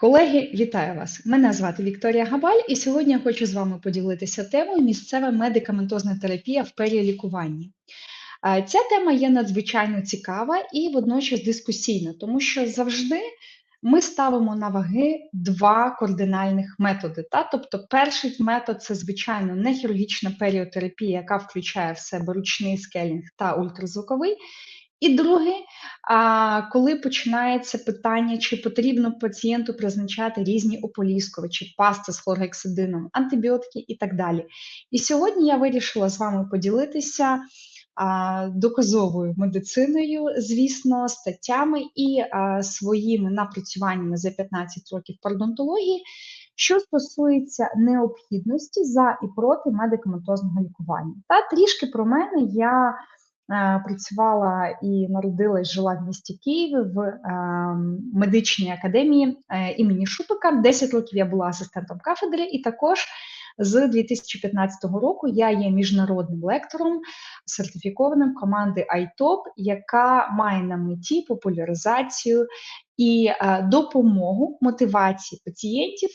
Колеги, вітаю вас! Мене звати Вікторія Габаль, і сьогодні я хочу з вами поділитися темою місцева медикаментозна терапія в перелікуванні. Е, Ця тема є надзвичайно цікава і водночас дискусійна, тому що завжди ми ставимо на ваги два кардинальних методи. Та? Тобто, перший метод це, звичайно, не хірургічна періотерапія, яка включає в себе ручний скелінг та ультразвуковий. І друге, коли починається питання, чи потрібно пацієнту призначати різні ополіскувачі, пасти з хлоргексидином, антибіотики і так далі. І сьогодні я вирішила з вами поділитися доказовою медициною, звісно, статтями і своїми напрацюваннями за 15 років пародонтології, що стосується необхідності за і проти медикаментозного лікування. Та трішки про мене я. Е, працювала і народилась, жила в місті Києві в е, медичній академії е, імені Шупика. 10 років я була асистентом кафедри, і також з 2015 року я є міжнародним лектором, сертифікованим команди ITOP, яка має на меті популяризацію і допомогу мотивації пацієнтів.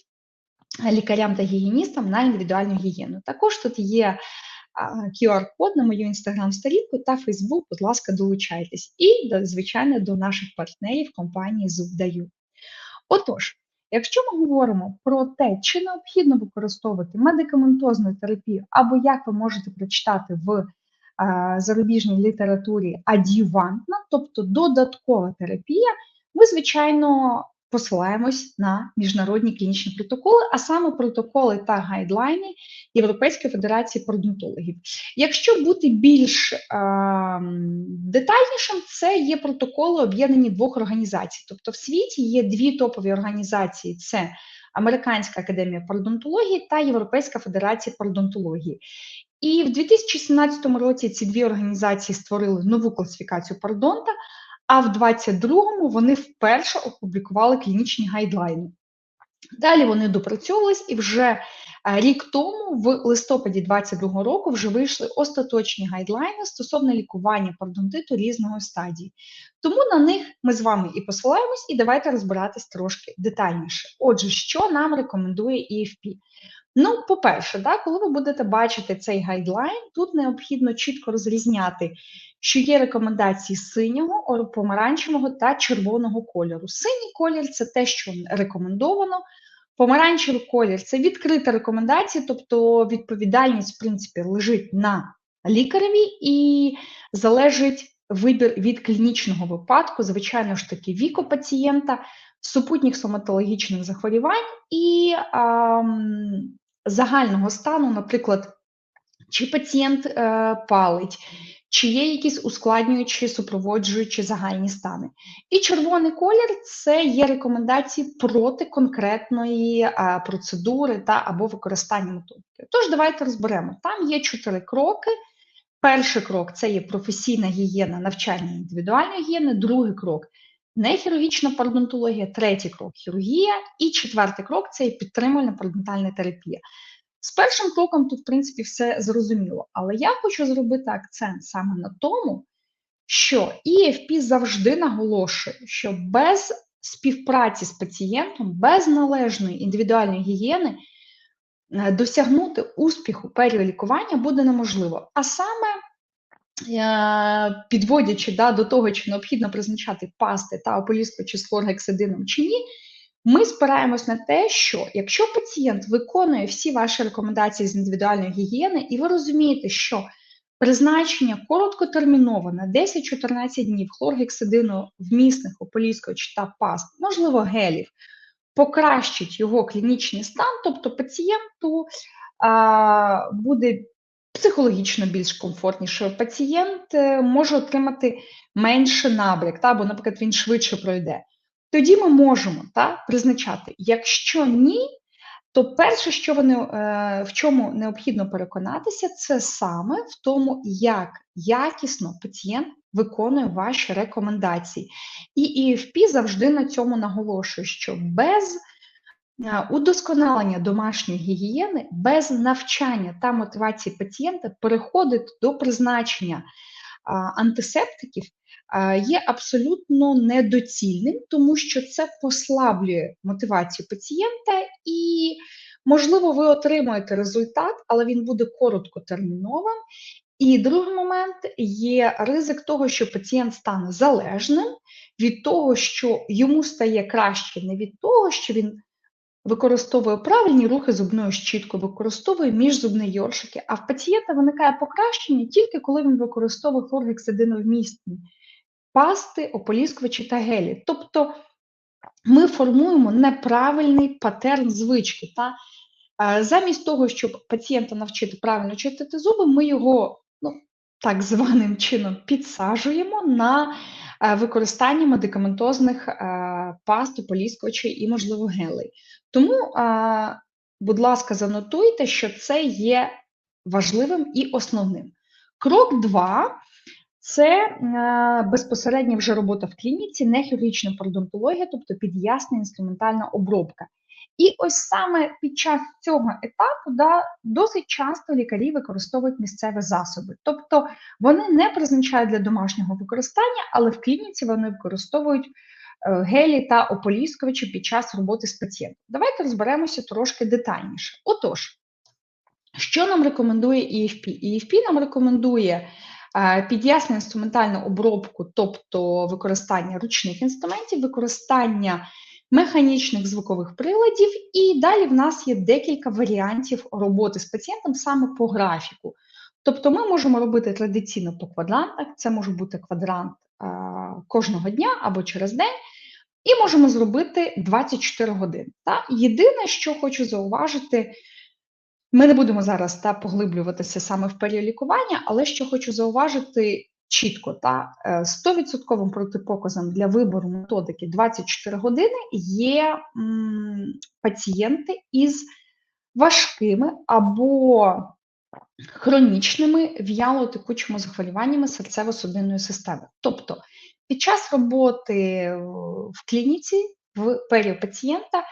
Лікарям та гігієністам на індивідуальну гігієну. Також тут є QR-код на мою інстаграм-сторінку та Фейсбук, будь ласка, долучайтесь. І, звичайно, до наших партнерів компанії Зубдаю. Отож, якщо ми говоримо про те, чи необхідно використовувати медикаментозну терапію, або як ви можете прочитати в зарубіжній літературі адювантна, тобто додаткова терапія, ми, звичайно, посилаємось на міжнародні клінічні протоколи, а саме протоколи та гайдлайни Європейської федерації пародонтологів. Якщо бути більш е, детальнішим, це є протоколи об'єднані двох організацій. Тобто в світі є дві топові організації: це Американська академія пародонтології та Європейська федерація пародонтології. І в 2017 році ці дві організації створили нову класифікацію пародонта. А в 22-му вони вперше опублікували клінічні гайдлайни. Далі вони допрацьовувались, і вже е, рік тому, в листопаді 2022 року, вже вийшли остаточні гайдлайни стосовно лікування пародонтиту різного стадії. Тому на них ми з вами і посилаємось, і давайте розбиратись трошки детальніше. Отже, що нам рекомендує EFP? Ну, по-перше, да, коли ви будете бачити цей гайдлайн, тут необхідно чітко розрізняти, що є рекомендації синього, помаранчевого та червоного кольору. Синій колір це те, що рекомендовано. Помаранчевий колір це відкрита рекомендація, тобто відповідальність, в принципі, лежить на лікареві і залежить вибір від клінічного випадку, звичайно ж таки, віку пацієнта, супутніх соматологічних захворювань і а, загального стану, наприклад, чи пацієнт е, палить, чи є якісь ускладнюючі, супроводжуючі загальні стани. І червоний колір це є рекомендації проти конкретної е, процедури та або використання методики. Тож, давайте розберемо. Там є чотири кроки. Перший крок це є професійна гігієна, навчання індивідуальної гігієни, другий крок не хірургічна пародонтологія, третій крок хірургія, і четвертий крок це підтримувальна пародонтальна терапія. З першим кроком тут, в принципі, все зрозуміло. Але я хочу зробити акцент саме на тому, що EFP завжди наголошує, що без співпраці з пацієнтом, без належної індивідуальної гігієни е, досягнути успіху періолікування буде неможливо. А саме підводячи да, до того, чи необхідно призначати пасти та ополіскувачі з хлоргексидином чи ні, ми спираємось на те, що якщо пацієнт виконує всі ваші рекомендації з індивідуальної гігієни, і ви розумієте, що призначення короткотерміново на 10-14 днів хлоргексидину вмісних ополіскувачів та паст, можливо, гелів, покращить його клінічний стан, тобто пацієнту а, буде психологічно більш комфортніше. Пацієнт е, може отримати менше набряк, та, або, наприклад, він швидше пройде. Тоді ми можемо та, призначати. Якщо ні, то перше, що вони, е, в чому необхідно переконатися, це саме в тому, як якісно пацієнт виконує ваші рекомендації. І EFP завжди на цьому наголошує, що без Удосконалення домашньої гігієни без навчання та мотивації пацієнта переходить до призначення антисептиків є абсолютно недоцільним, тому що це послаблює мотивацію пацієнта, і, можливо, ви отримаєте результат, але він буде короткотерміновим. І другий момент є ризик того, що пацієнт стане залежним від того, що йому стає краще, не від того, що він використовує правильні рухи зубної щіткою, використовує міжзубні йоршики, а в пацієнта виникає покращення тільки коли він використовує хлоргексидиновмісні пасти, ополіскувачі та гелі. Тобто ми формуємо неправильний патерн звички. Та? Замість того, щоб пацієнта навчити правильно чистити зуби, ми його ну, так званим чином підсаджуємо на використання медикаментозних паст, поліскочей і, можливо, гелей. Тому, будь ласка, занотуйте, що це є важливим і основним. Крок 2 це безпосередньо вже робота в клініці, не хірургічна пародонтологія, тобто під'ясна інструментальна обробка. І ось саме під час цього етапу да, досить часто лікарі використовують місцеві засоби. Тобто вони не призначають для домашнього використання, але в клініці вони використовують е, гелі та ополіскувачі під час роботи з пацієнтом. Давайте розберемося трошки детальніше. Отож, що нам рекомендує EFP? EFP нам рекомендує е, під'ясну інструментальну обробку, тобто використання ручних інструментів, використання механічних звукових приладів, і далі в нас є декілька варіантів роботи з пацієнтом саме по графіку. Тобто ми можемо робити традиційно по квадрантах, це може бути квадрант а, кожного дня або через день, і можемо зробити 24 години. Та? Єдине, що хочу зауважити, ми не будемо зараз та, поглиблюватися саме в період лікування, але що хочу зауважити, чітко та 100% протипоказом для вибору методики 24 години є м, пацієнти із важкими або хронічними в'яло-текучими захворюваннями серцево-судинної системи. Тобто під час роботи в клініці в період пацієнта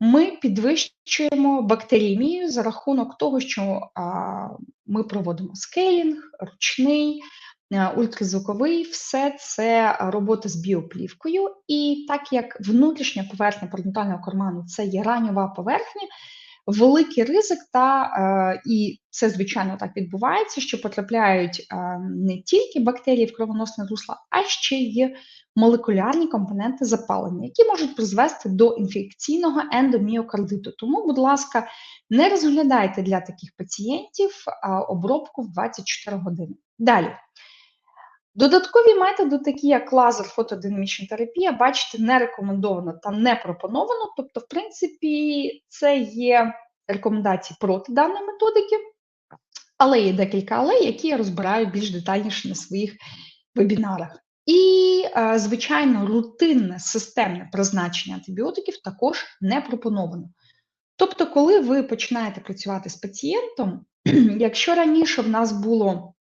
ми підвищуємо бактеріємію за рахунок того, що а, ми проводимо скейлінг, ручний, Е, ультразвуковий все це робота з біоплівкою, і так як внутрішня поверхня парадонтального карману це є раньова поверхня, великий ризик, та е, і це звичайно так відбувається, що потрапляють е, не тільки бактерії в кровоносне русло, а ще й молекулярні компоненти запалення, які можуть призвести до інфекційного ендоміокардиту. Тому, будь ласка, не розглядайте для таких пацієнтів обробку в 24 години. Далі. Додаткові методи, такі як лазер, фотодинамічна терапія, бачите, не рекомендовано та не пропоновано. Тобто, в принципі, це є рекомендації проти даної методики, але є декілька але, які я розбираю більш детальніше на своїх вебінарах. І, е, звичайно, рутинне системне призначення антибіотиків також не пропоновано. Тобто, коли ви починаєте працювати з пацієнтом, якщо раніше в нас було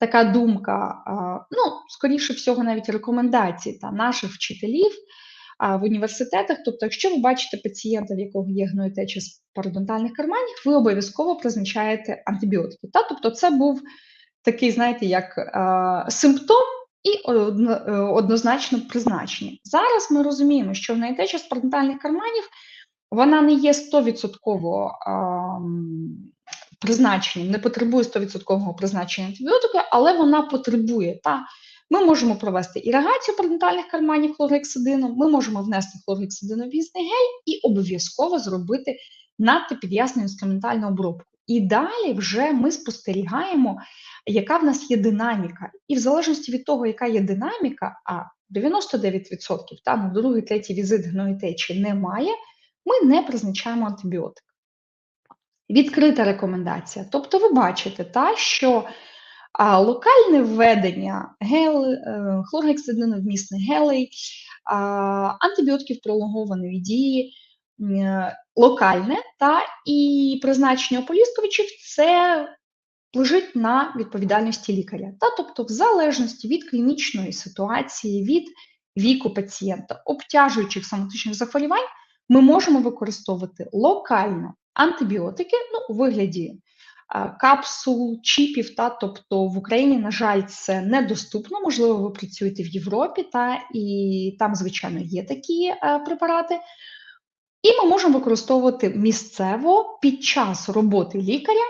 така думка, ну, скоріше всього, навіть рекомендації та наших вчителів в університетах. Тобто, якщо ви бачите пацієнта, в якого є гноєтеча з парадонтальних карманів, ви обов'язково призначаєте антибіотики. Та? Тобто, це був такий, знаєте, як симптом. І однозначно призначення. Зараз ми розуміємо, що гноєтеча з парадонтальних карманів вона не є 100% призначенням, не потребує 100% призначення антибіотику, але вона потребує. Та? Ми можемо провести іригацію парадонтальних карманів хлоргексидином, ми можемо внести хлоргексидиновізний гель і обов'язково зробити надто під'ясну інструментальну обробку. І далі вже ми спостерігаємо, яка в нас є динаміка. І в залежності від того, яка є динаміка, а 99% там другий, третій візит гноїтечі немає, ми не призначаємо антибіотик. Відкрита рекомендація. Тобто, ви бачите, та, що а, локальне введення гел, е, хлоргексидиновмісних гелей, а, антибіотиків пролонгованої дії, е, локальне та і призначення ополісковичів це лежить на відповідальності лікаря. Та, Тобто, в залежності від клінічної ситуації, від віку пацієнта, обтяжуючих соматичних захворювань, ми можемо використовувати локально антибіотики ну, у вигляді капсул, чіпів. Та, Тобто в Україні, на жаль, це недоступно. Можливо, ви працюєте в Європі, та, і там, звичайно, є такі е, препарати. І ми можемо використовувати місцево під час роботи лікаря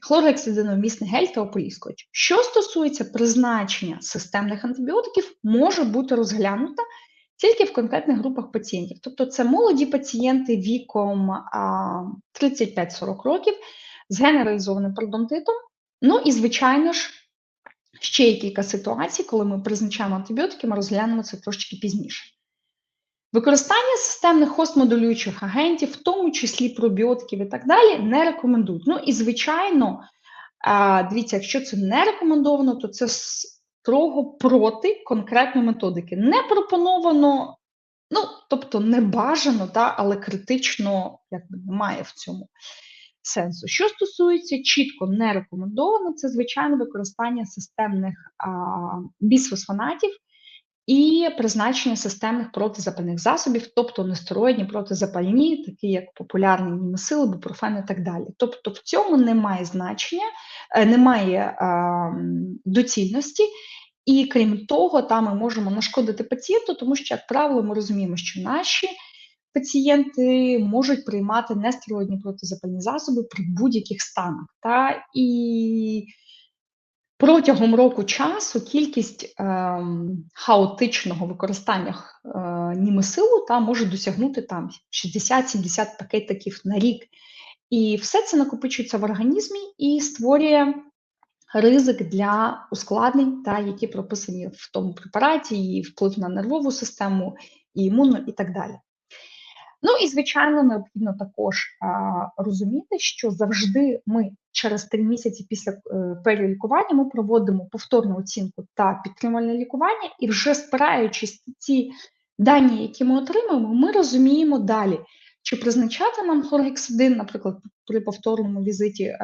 хлоргексидиновмісний гель та ополіскувач. Що стосується призначення системних антибіотиків, може бути розглянута тільки в конкретних групах пацієнтів. Тобто це молоді пацієнти віком 35-40 років з генералізованим пародонтитом. Ну і, звичайно ж, ще є кілька ситуацій, коли ми призначаємо антибіотики, ми розглянемо це трошки пізніше. Використання системних хостмодулюючих агентів, в тому числі пробіотиків і так далі, не рекомендують. Ну і, звичайно, дивіться, якщо це не рекомендовано, то це строго проти конкретної методики. Не пропоновано, ну, тобто не бажано, та, але критично якби, немає в цьому сенсу. Що стосується чітко не рекомендовано, це звичайно використання системних а, бісфосфонатів і призначення системних протизапальних засобів, тобто нестероїдні протизапальні, такі як популярні німесили, бупрофен і так далі. Тобто в цьому немає значення, е, немає а, доцільності. І крім того, там ми можемо нашкодити пацієнту, тому що, як правило, ми розуміємо, що наші пацієнти можуть приймати нестероїдні протизапальні засоби при будь-яких станах. Та? І Протягом року часу кількість е, хаотичного використання е, німесилу та може досягнути там 60-70 пакетиків на рік. І все це накопичується в організмі і створює ризик для ускладнень, та які прописані в тому препараті, і вплив на нервову систему, і імунну, і так далі. Ну і звичайно, необхідно також а, розуміти, що завжди ми через три місяці після е, перелікування ми проводимо повторну оцінку та підтримувальне лікування, і вже спираючись ці дані, які ми отримуємо, ми розуміємо далі. Чи призначати нам хлоргексидин, наприклад, при повторному візиті е,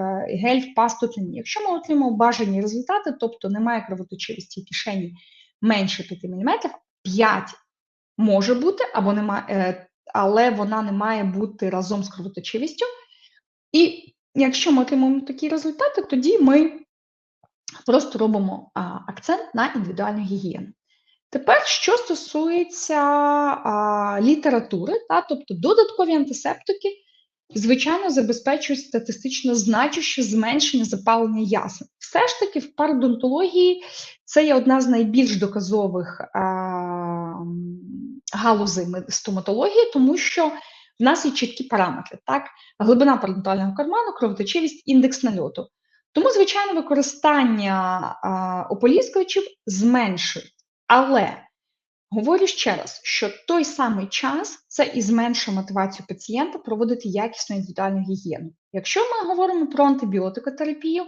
гель в пасту чи ні? Якщо ми отримаємо бажані результати, тобто немає кровоточивості кишені менше 5 мм, 5 може бути або немає е, але вона не має бути разом з кровоточивістю. І якщо ми отримуємо такі результати, тоді ми просто робимо акцент на індивідуальну гігієну. Тепер, що стосується а, літератури, та, тобто додаткові антисептики, звичайно, забезпечують статистично значуще зменшення запалення ясен. Все ж таки, в пародонтології це є одна з найбільш доказових а, галузей стоматології, тому що в нас є чіткі параметри, так? Глибина парадонтального карману, кровоточивість, індекс нальоту. Тому, звичайно, використання а, ополіскувачів зменшують. Але говорю ще раз, що той самий час це і зменшує мотивацію пацієнта проводити якісну індивідуальну гігієну. Якщо ми говоримо про антибіотикотерапію,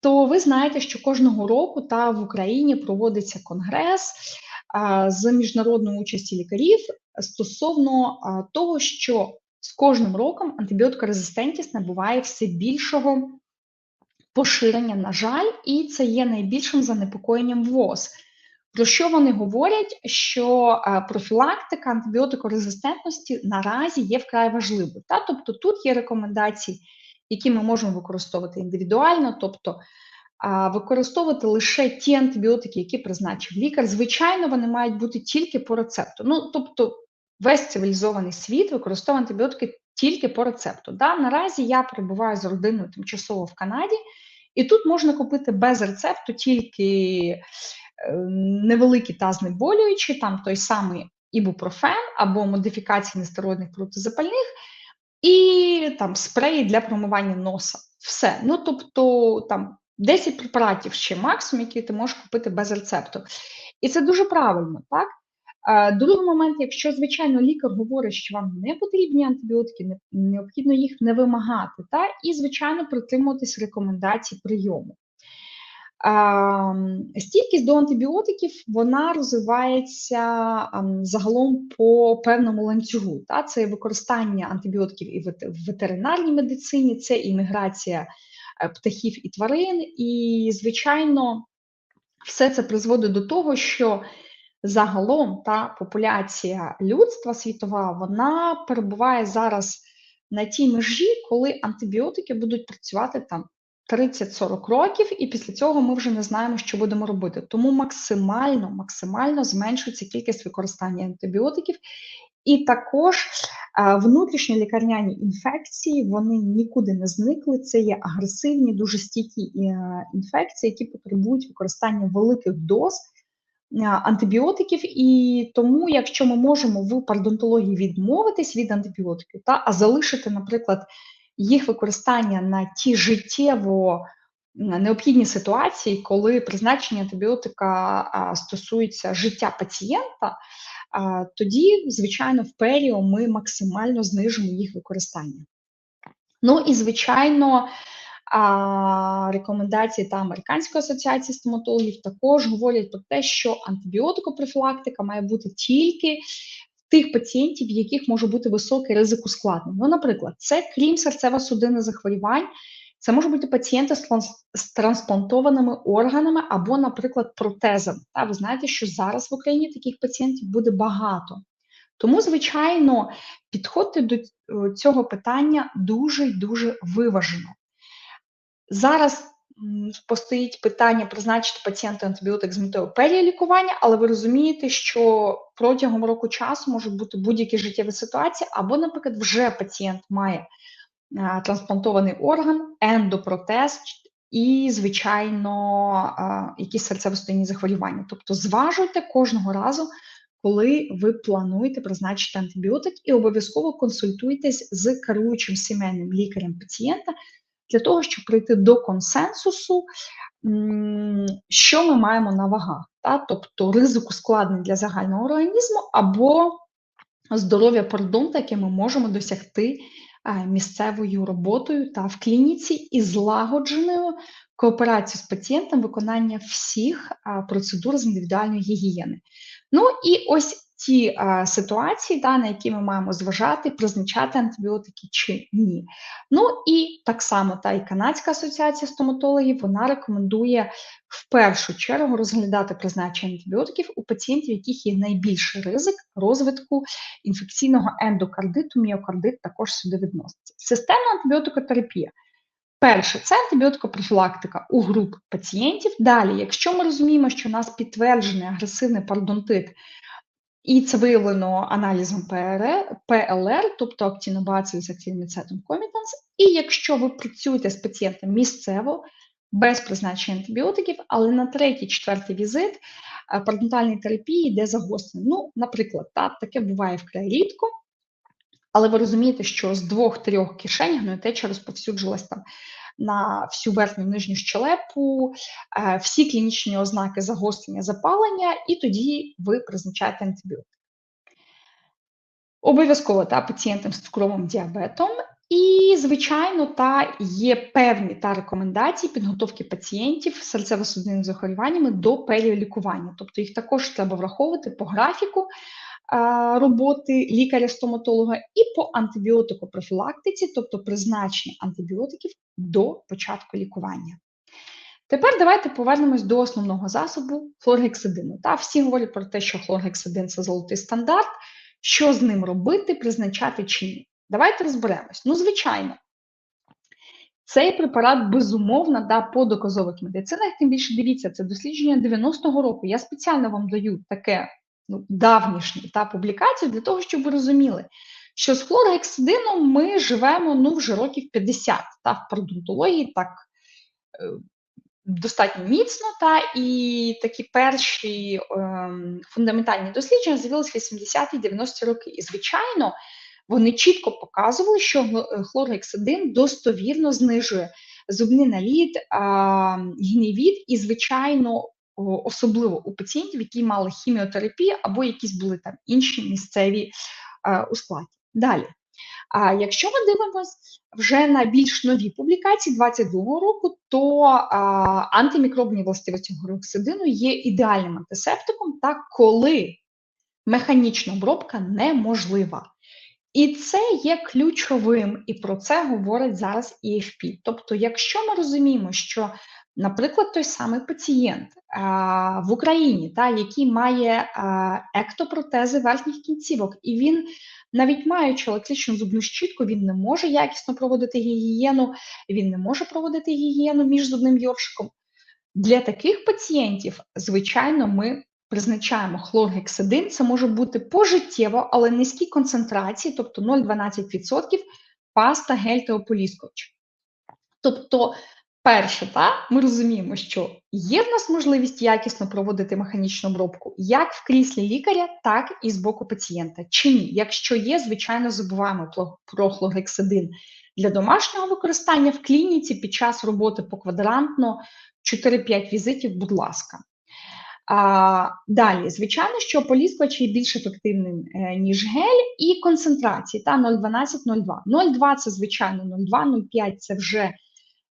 то ви знаєте, що кожного року та в Україні проводиться конгрес з міжнародної участі лікарів стосовно того, що з кожним роком антибіотикорезистентність набуває все більшого поширення, на жаль, і це є найбільшим занепокоєнням ВОЗ. Про що вони говорять? Що профілактика антибіотикорезистентності наразі є вкрай важливою. Та? Тобто тут є рекомендації, які ми можемо використовувати індивідуально, тобто використовувати лише ті антибіотики, які призначив лікар. Звичайно, вони мають бути тільки по рецепту. Ну, тобто, весь цивілізований світ використовує антибіотики тільки по рецепту. Да? Наразі я перебуваю з родиною тимчасово в Канаді, і тут можна купити без рецепту тільки е, невеликі та знеболюючі, там той самий ібупрофен або модифікації нестероїдних протизапальних, і там спреї для промивання носа. Все. Ну, тобто, там 10 препаратів ще максимум, які ти можеш купити без рецепту. І це дуже правильно, так? Другий момент, якщо, звичайно, лікар говорить, що вам не потрібні антибіотики, необхідно їх не вимагати, та? і, звичайно, притримуватись рекомендацій прийому. Стійкість до антибіотиків вона розвивається загалом по певному ланцюгу. Це використання антибіотиків і в ветеринарній медицині, це імміграція Е, птахів і тварин. І, звичайно, все це призводить до того, що загалом та популяція людства світова вона перебуває зараз на тій межі, коли антибіотики будуть працювати там 30-40 років, і після цього ми вже не знаємо, що будемо робити. Тому максимально, максимально зменшується кількість використання антибіотиків. І також внутрішні лікарняні інфекції вони нікуди не зникли. Це є агресивні, дуже стійкі е, інфекції, які потребують використання великих доз е, антибіотиків. І тому, якщо ми можемо в пародонтології відмовитись від антибіотиків, та а залишити, наприклад, їх використання на ті життєво необхідні ситуації, коли призначення антибіотика стосується життя пацієнта, тоді, звичайно, в періо ми максимально знижимо їх використання. Ну і, звичайно, рекомендації та Американської асоціації стоматологів також говорять про те, що антибіотикопрофілактика має бути тільки тих пацієнтів, в яких може бути високий ризик ускладнень. Ну, наприклад, це крім серцево-судинних захворювань, це можуть бути пацієнти з трансплантованими органами або, наприклад, протезами. Та ви знаєте, що зараз в Україні таких пацієнтів буде багато. Тому, звичайно, підходьте до цього питання дуже дуже виважено. Зараз постоїть питання призначити пацієнту антибіотик з метою перелікування, але ви розумієте, що протягом року часу можуть бути будь-які життєві ситуації, або, наприклад, вже пацієнт має трансплантований орган, ендопротез і, звичайно, якісь серцево-судинні захворювання. Тобто зважуйте кожного разу, коли ви плануєте призначити антибіотик, і обов'язково консультуйтесь з керуючим сімейним лікарем пацієнта для того, щоб прийти до консенсусу, що ми маємо на вагах, та? тобто ризику складний для загального організму або здоров'я пародонта, яке ми можемо досягти місцевою роботою та в клініці і злагодженою кооперацією з пацієнтом виконання всіх процедур з індивідуальної гігієни. Ну і ось ті а, ситуації, да, на які ми маємо зважати, призначати антибіотики чи ні. Ну і так само та і Канадська асоціація стоматологів вона рекомендує в першу чергу розглядати призначення антибіотиків у пацієнтів, яких є найбільший ризик розвитку інфекційного ендокардиту, міокардит також сюди відноситься. Системна антибіотикотерапія. Перше, це антибіотикопрофілактика у груп пацієнтів. Далі, якщо ми розуміємо, що у нас підтверджений агресивний пародонтит і це виявлено аналізом ПР, ПЛР, тобто Actinobacillus actinomycetum comitans. І якщо ви працюєте з пацієнтом місцево, без призначення антибіотиків, але на третій, четвертий візит е, парадонтальної терапії йде загострення. Ну, наприклад, так, таке буває вкрай рідко, але ви розумієте, що з двох-трьох кишень гнойотеча розповсюджилась там на всю верхню нижню щелепу, е, всі клінічні ознаки загострення запалення, і тоді ви призначаєте антибіотик. Обов'язково та пацієнтам з цукровим діабетом. І, звичайно, та є певні та рекомендації підготовки пацієнтів з серцево-судинними захворюваннями до періолікування. Тобто їх також треба враховувати по графіку, роботи лікаря-стоматолога і по антибіотикопрофілактиці, тобто призначення антибіотиків до початку лікування. Тепер давайте повернемось до основного засобу хлоргексидину. Та всі говорять про те, що хлоргексидин це золотий стандарт, що з ним робити, призначати чи ні. Давайте розберемось. Ну, звичайно, цей препарат безумовно да, по доказових медицинах, тим більше дивіться, це дослідження 90-го року. Я спеціально вам даю таке ну, давнішню та публікацію для того, щоб ви розуміли, що з хлоргексидином ми живемо ну, вже років 50 та в пародонтології так е, достатньо міцно, та і такі перші е, фундаментальні дослідження з'явилися в 80-ті 90-ті роки. І, звичайно, вони чітко показували, що хлоргексидин достовірно знижує зубний наліт, гнівід і, звичайно, особливо у пацієнтів, які мали хіміотерапію або якісь були там інші місцеві ускладні. Далі. А якщо ми дивимося вже на більш нові публікації 22-го року, то а, антимікробні властивості гороксидину є ідеальним антисептиком, так коли механічна обробка неможлива. І це є ключовим, і про це говорить зараз EFP. Тобто, якщо ми розуміємо, що Наприклад, той самий пацієнт а, в Україні, та, який має а, ектопротези верхніх кінцівок, і він навіть маючи електричну зубну щітку, він не може якісно проводити гігієну, він не може проводити гігієну між зубним йоршиком. Для таких пацієнтів, звичайно, ми призначаємо хлоргексидин. Це може бути пожиттєво, але низькі концентрації, тобто 0,12% паста, гель та. Тобто, перше, та, ми розуміємо, що є в нас можливість якісно проводити механічну обробку як в кріслі лікаря, так і з боку пацієнта. Чи ні? Якщо є, звичайно, забуваємо про хлоргексидин для домашнього використання в клініці під час роботи поквадрантно 4-5 візитів, будь ласка. А, Далі, звичайно, що поліскувач є більш ефективним, е, ніж гель, і концентрації та 0,12-0,2. 0,2 це звичайно 0,2, 0,5 це вже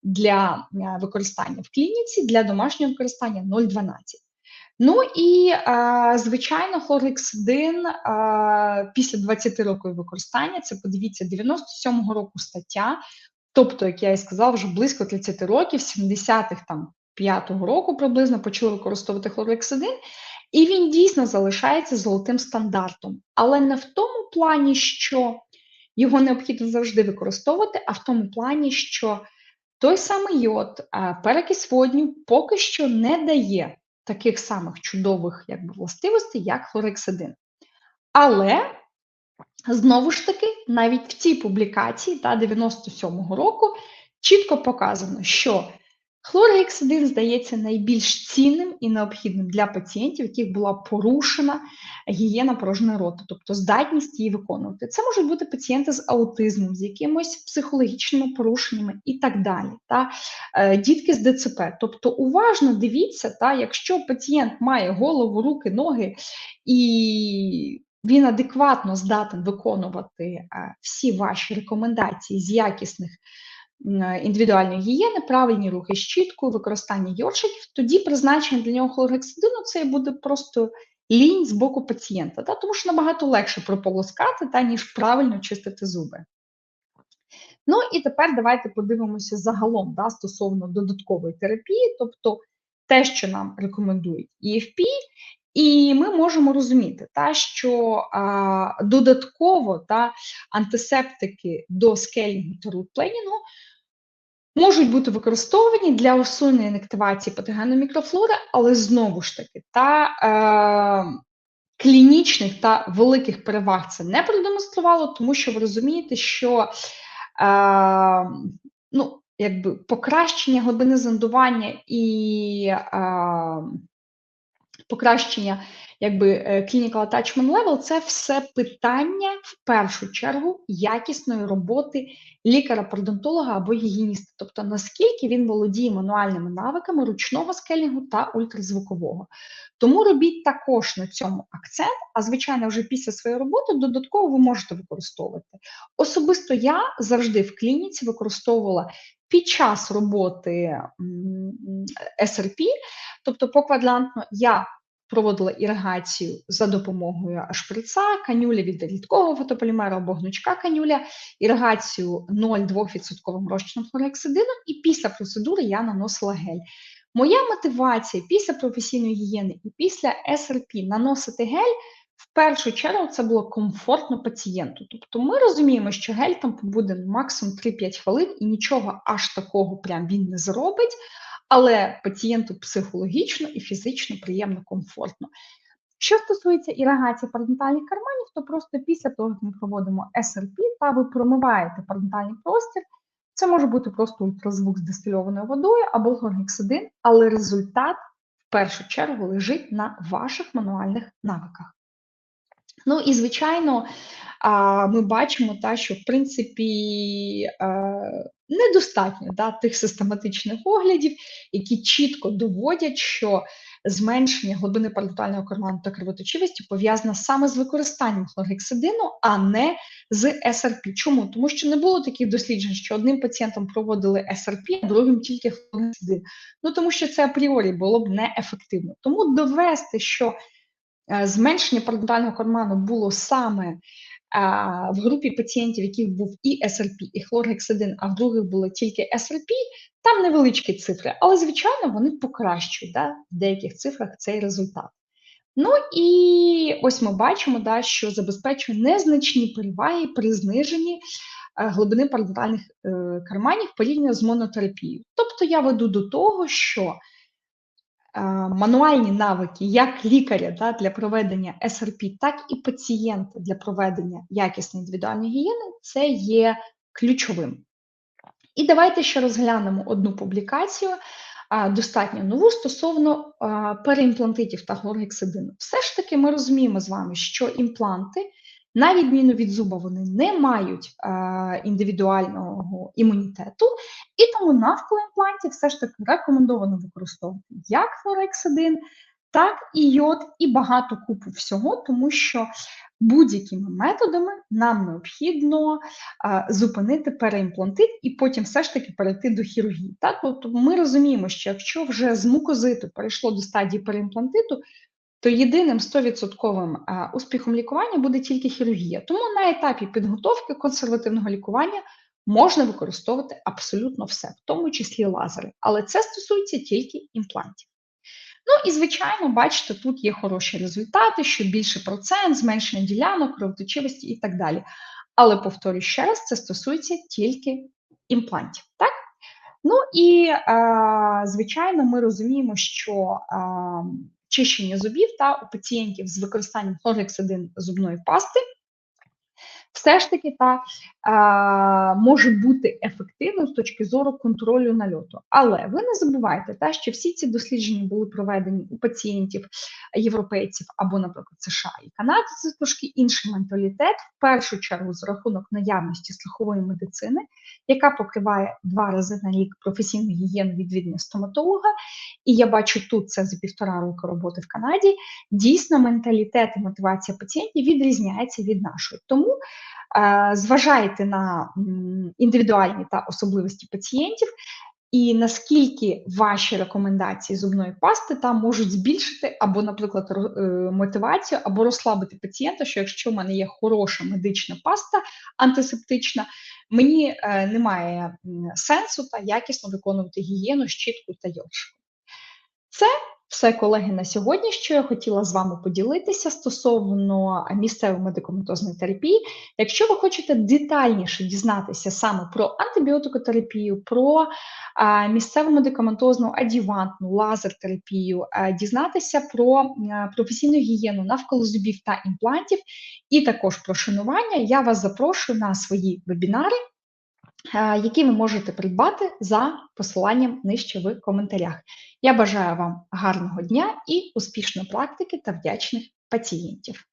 для е, використання в клініці, для домашнього використання 0,12. Ну і, е, звичайно, хлоргексидин е, після 20 років використання, це подивіться, 97-го року стаття, тобто, як я і сказала, вже близько 30 років, 70-х там 5-го року приблизно почали використовувати хлорексидин, і він дійсно залишається золотим стандартом, але не в тому плані, що його необхідно завжди використовувати, а в тому плані, що той самий йод, перекись водню поки що не дає таких самих чудових якби, властивостей, як хлорексидин. Але знову ж таки, навіть в цій публікації та 97-го року чітко показано, що Хлоргексидин здається найбільш цінним і необхідним для пацієнтів, яких була порушена гігієна порожнини рота, тобто здатність її виконувати. Це можуть бути пацієнти з аутизмом, з якимось психологічними порушеннями і так далі. Та е, Дітки з ДЦП. Тобто, уважно дивіться, та, якщо пацієнт має голову, руки, ноги і він адекватно здатен виконувати е, всі ваші рекомендації з якісних. Е, індивідуальної гігієни, правильні рухи щіткою, використання йоршиків, тоді призначення для нього хлоргексидину це буде просто лінь з боку пацієнта, та, тому що набагато легше прополоскати, та, ніж правильно чистити зуби. Ну і тепер давайте подивимося загалом да, стосовно додаткової терапії, тобто те, що нам рекомендують EFP, і ми можемо розуміти, та, що а, додатково та, антисептики до скелінгу та рутпленінгу можуть бути використовані для усунення інактивації патогенної мікрофлори, але знову ж таки, та е, клінічних та великих переваг це не продемонструвало, тому що ви розумієте, що е, ну, якби покращення глибини зондування і е, покращення якби е, clinical attachment level – це все питання в першу чергу якісної роботи лікаря-пародонтолога або гігієніста, тобто наскільки він володіє мануальними навиками ручного скелінгу та ультразвукового. Тому робіть також на цьому акцент, а звичайно, вже після своєї роботи додатково ви можете використовувати. Особисто я завжди в клініці використовувала під час роботи SRP, тобто поквадрантно я проводила іригацію за допомогою шприца, канюля від рідкого фотополімера або гнучка канюля, іригацію 0,2% розчином хлорексидину, і після процедури я наносила гель. Моя мотивація після професійної гігієни і після СРП наносити гель. В першу чергу це було комфортно пацієнту. Тобто ми розуміємо, що гель там побуде максимум 3-5 хвилин і нічого аж такого прям він не зробить але пацієнту психологічно і фізично приємно, комфортно. Що стосується іригації парадонтальних карманів, то просто після того, як ми проводимо СРП, та ви промиваєте парадонтальний простір, це може бути просто ультразвук з дистильованою водою або хлоргексидин, але результат в першу чергу лежить на ваших мануальних навиках. Ну і, звичайно, ми бачимо, та, що в принципі недостатньо да, тих систематичних оглядів, які чітко доводять, що зменшення глибини парадонтального карману та кровоточивості пов'язане саме з використанням хлоргексидину, а не з СРП. Чому? Тому що не було таких досліджень, що одним пацієнтам проводили СРП, а другим тільки хлоргексидин. Ну тому що це апріорі було б неефективно. Тому довести, що зменшення парадонтального карману було саме в групі пацієнтів, яких був і СРП, і хлоргексидин, а в других були тільки СРП, там невеличкі цифри, але, звичайно, вони покращують да, в деяких цифрах цей результат. Ну і ось ми бачимо, да, що забезпечує незначні переваги при зниженні е, глибини парадонтальних е, карманів порівняно з монотерапією. Тобто я веду до того, що е, мануальні навики як лікаря да, для проведення СРП, так і пацієнта для проведення якісної індивідуальної гігієни це є ключовим. І давайте ще розглянемо одну публікацію, достатньо нову стосовно переімплантитів та хлоргексидину. Все ж таки, ми розуміємо з вами, що імпланти, на відміну від зуба, вони не мають індивідуального імунітету, і тому навколо імплантів все ж таки рекомендовано використовувати як хлорексидин, так і йод, і багато купу всього, тому що будь-якими методами нам необхідно а, зупинити переімплантит і потім все ж таки перейти до хірургії. Так? Тобто ми розуміємо, що якщо вже з мукозиту перейшло до стадії переімплантиту, то єдиним 100% успіхом лікування буде тільки хірургія. Тому на етапі підготовки консервативного лікування можна використовувати абсолютно все, в тому числі лазери. Але це стосується тільки імплантів. Ну і, звичайно, бачите, тут є хороші результати, що більше процент, зменшення ділянок, кровоточивості і так далі. Але, повторюю ще раз, це стосується тільки імплантів. так? Ну і, звичайно, ми розуміємо, що чищення зубів та у пацієнтів з використанням хлоргексидин зубної пасти. Все ж таки та може бути ефективним з точки зору контролю нальоту. Але ви не забувайте, та, що всі ці дослідження були проведені у пацієнтів європейців або, наприклад, США і Канади. Це трошки інший менталітет, в першу чергу з рахунок наявності страхової медицини, яка покриває два рази на рік професійну гігієну відвідування стоматолога. І я бачу тут це за півтора року роботи в Канаді. Дійсно, менталітет і мотивація пацієнтів відрізняється від нашої. Тому зважайте на індивідуальні та особливості пацієнтів, і наскільки ваші рекомендації зубної пасти там можуть збільшити або, наприклад, е, мотивацію, або розслабити пацієнта, що якщо в мене є хороша медична паста антисептична, мені е, немає сенсу та якісно виконувати гігієну, щітку та йоршку. Це все, колеги, на сьогодні, що я хотіла з вами поділитися стосовно місцевої медикаментозної терапії. Якщо ви хочете детальніше дізнатися саме про антибіотикотерапію, про місцеву медикаментозну адювантну лазер-терапію, дізнатися про професійну гігієну навколо зубів та імплантів, і також про шанування, я вас запрошую на свої вебінари. Які ви можете придбати за посиланням нижче в коментарях. Я бажаю вам гарного дня і успішної практики та вдячних пацієнтів.